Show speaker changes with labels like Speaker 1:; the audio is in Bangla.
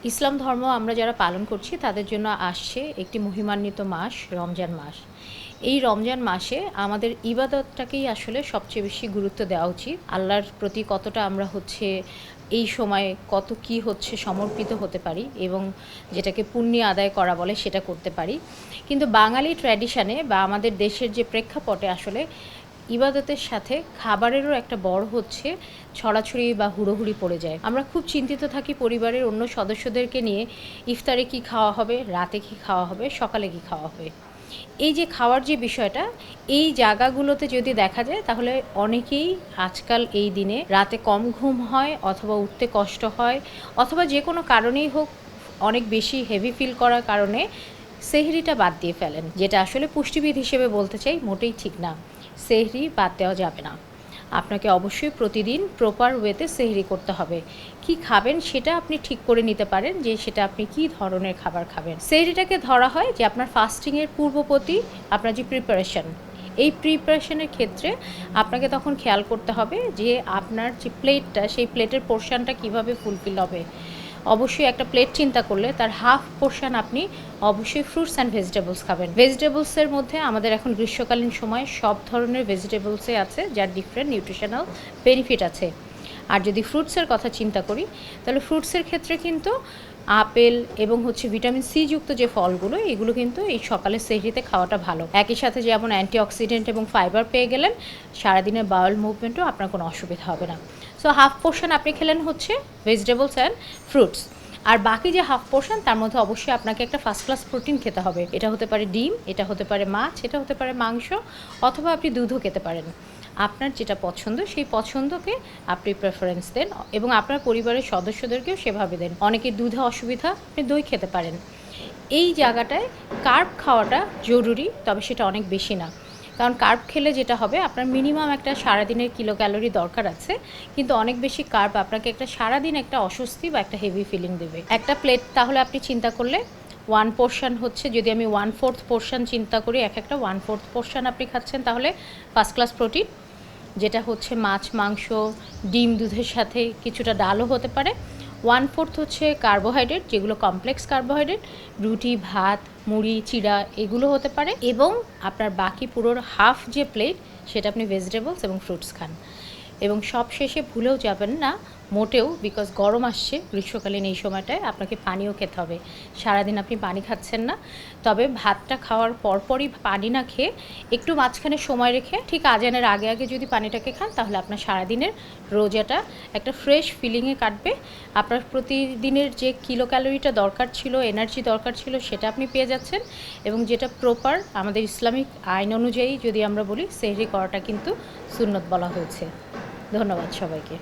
Speaker 1: ইসলাম ধর্ম আমরা যারা পালন করছি, তাদের জন্য আসছে একটি মহিমান্বিত মাস, রমজান মাস। এই রমজান মাসে আমাদের ইবাদতটাকেই আসলে সবচেয়ে বেশি গুরুত্ব দেওয়া উচিত। আল্লাহর প্রতি কতটা আমরা হচ্ছে এই সময়ে কত কি হচ্ছে সমর্পিত হতে পারি এবং যেটাকে পুণ্য আদায় করা বলে সেটা করতে পারি। কিন্তু বাঙালি ট্র্যাডিশনে বা আমাদের দেশের যে প্রেক্ষাপটে আসলে ইবাদতের সাথে খাবারেরও একটা বড় হচ্ছে ছড়াছড়ি বা হুড়োহুড়ি পড়ে যায়। আমরা খুব চিন্তিত থাকি পরিবারের অন্য সদস্যদেরকে নিয়ে ইফতারে কি খাওয়া হবে, রাতে কি খাওয়া হবে, সকালে কি খাওয়া হবে। এই যে খাওয়ার যে বিষয়টা, এই জায়গাগুলোতে যদি দেখা যায়, তাহলে অনেকেই আজকাল এই দিনে রাতে কম ঘুম হয় অথবা উঠতে কষ্ট হয় অথবা যে কোনো কারণেই হোক অনেক বেশি হেভি ফিল করার কারণে সেহরিটা বাদ দিয়ে ফেলেন। যেটা আসলে পুষ্টিবিদ হিসেবে বলতে চাই, মোটেই ঠিক না। সেহরি বাদ দেওয়া যাবে না। আপনাকে অবশ্যই প্রতিদিন প্রপার ওয়েতে সেহরি করতে হবে। কি খাবেন সেটা আপনি ঠিক করে নিতে পারেন যে সেটা আপনি কি ধরনের খাবার খাবেন। সেহরিটাকে ধরা হয় যে আপনার ফাস্টিংয়ের পূর্ববর্তী আপনার যে প্রিপারেশন এই প্রিপারেশনের ক্ষেত্রে আপনাকে তখন খেয়াল করতে হবে যে আপনার যে প্লেটটা সেই প্লেটের পোর্শনটা কীভাবে ফুলফিল হবে। অবশ্যই একটা প্লেট চিন্তা করলে তার হাফ পোর্শন আপনি অবশ্যই ফ্রুটস অ্যান্ড ভেজিটেবলস খাবেন। ভেজিটেবলসের মধ্যে আমাদের এখন গ্রীষ্মকালীন সময় সব ধরনের ভেজিটেবলসে আছে, যার ডিফারেন্ট নিউট্রিশনাল বেনিফিট আছে। আর যদি ফ্রুটসের কথা চিন্তা করি, তাহলে ফ্রুটসের ক্ষেত্রে কিন্তু আপেল এবং হচ্ছে ভিটামিন সি যুক্ত যে ফলগুলো, এগুলো কিন্তু এই সকালের সেহরিতে খাওয়াটা ভালো। একই সাথে যেমন অ্যান্টিঅক্সিডেন্ট এবং ফাইবার পেয়ে গেলেন, সারাদিনের বাউল মুভমেন্টও আপনার কোনো অসুবিধা হবে না। সো হাফ পোর্শন আপনি খেলেন হচ্ছে ভেজিটেবলস অ্যান্ড ফ্রুটস। আর বাকি যে হাফ পোর্শন, তার মধ্যে অবশ্যই আপনাকে একটা ফার্স্ট ক্লাস প্রোটিন খেতে হবে। এটা হতে পারে ডিম, এটা হতে পারে মাছ, এটা হতে পারে মাংস, অথবা আপনি দুধও খেতে পারেন। আপনার যেটা পছন্দ, সেই পছন্দকে আপনি প্রেফারেন্স দেন এবং আপনার পরিবারের সদস্যদেরকেও সেভাবে দেন। অনেকে দুধে অসুবিধা, আপনি দই খেতে পারেন। এই জায়গাটায় কার্ব খাওয়াটা জরুরি, তবে সেটা অনেক বেশি না। কারণ কার্ব খেলে যেটা হবে, আপনার মিনিমাম একটা সারাদিনের কিলো ক্যালোরি দরকার আছে, কিন্তু অনেক বেশি কার্ব আপনাকে একটা সারাদিন একটা অস্বস্তি বা একটা হেভি ফিলিং দেবে। একটা প্লেট তাহলে আপনি চিন্তা করলে ওয়ান পোর্শন হচ্ছে, যদি আমি ওয়ান ফোর্থ পোর্শন চিন্তা করি, এক একটা ওয়ান ফোর্থ পোর্শন আপনি খাচ্ছেন, তাহলে ফার্স্ট ক্লাস প্রোটিন যেটা হচ্ছে মাছ, মাংস, ডিম, দুধের সাথে কিছুটা ডালও হতে পারে। ওয়ান ফোর্থ হচ্ছে কার্বোহাইড্রেট যেগুলো কমপ্লেক্স কার্বোহাইড্রেট রুটি, ভাত, মুড়ি, চিড়া, এগুলো হতে পারে। এবং আপনার বাকি পুরোর হাফ যে প্লেট সেটা আপনি ভেজিটেবলস এবং ফ্রুটস খান। এবং সব শেষে ভুলেও যাবেন না, মোটেও বিকজ গরম আসছে, গ্রীষ্মকালীন এই সময়টায় আপনাকে পানিও খেতে হবে। সারাদিন আপনি পানি খাচ্ছেন না, তবে ভাতটা খাওয়ার পরপরই পানি না খেয়ে একটু মাঝখানে সময় রেখে ঠিক আজানের আগে আগে যদি পানিটাকে খান, তাহলে আপনার সারাদিনের রোজাটা একটা ফ্রেশ ফিলিংয়ে কাটবে। আপনার প্রতিদিনের যে কিলো ক্যালোরিটা দরকার ছিল এনার্জি দরকার ছিল, সেটা আপনি পেয়ে যাচ্ছেন এবং যেটা প্রপার আমাদের ইসলামিক আইন অনুযায়ী যদি আমরা বলি, সেহরি করাটা কিন্তু সুন্নত বলা হয়েছে। ধন্যবাদ সবাইকে।